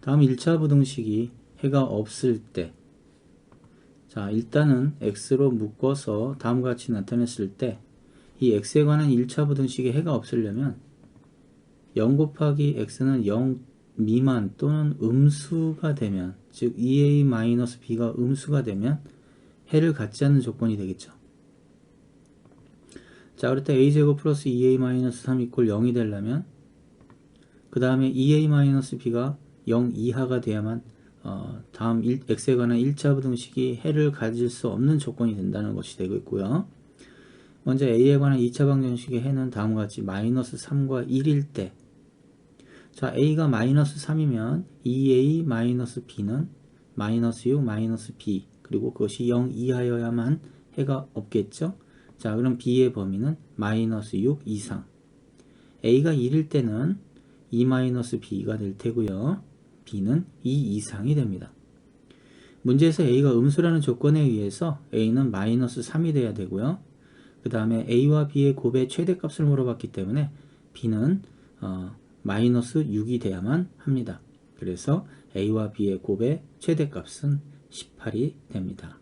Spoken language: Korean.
다음 1차 부등식이 해가 없을 때 자, 일단은 x로 묶어서 다음과 같이 나타냈을 때 이 x에 관한 1차 부등식에 해가 없으려면 0 곱하기 x는 0 미만 또는 음수가 되면 즉 2a-b가 음수가 되면 해를 갖지 않는 조건이 되겠죠. 자, 그럴 때 a제곱 플러스 2a-3 이퀄 0이 되려면 그 다음에 2a-b가 0 이하가 돼야만 어, 다음 1, x에 관한 1차 부등식이 해를 가질 수 없는 조건이 된다는 것이 되고 있고요. 먼저 a에 관한 2차 방정식의 해는 다음과 같이 마이너스 3과 1일 때 자, a가 마이너스 3이면 2a 마이너스 b는 마이너스 6 마이너스 b 그리고 그것이 0 이하여야만 해가 없겠죠. 자, 그럼 b의 범위는 마이너스 6 이상 a가 1일 때는 2 마이너스 b가 될 테고요. B는 2 이상이 됩니다. 문제에서 a가 음수라는 조건에 의해서 a는 마이너스 3이 돼야 되고요. 그 다음에 a와 b의 곱의 최대값을 물어봤기 때문에 b는 어, 마이너스 6이 돼야만 합니다. 그래서 a와 b의 곱의 최대값은 18이 됩니다.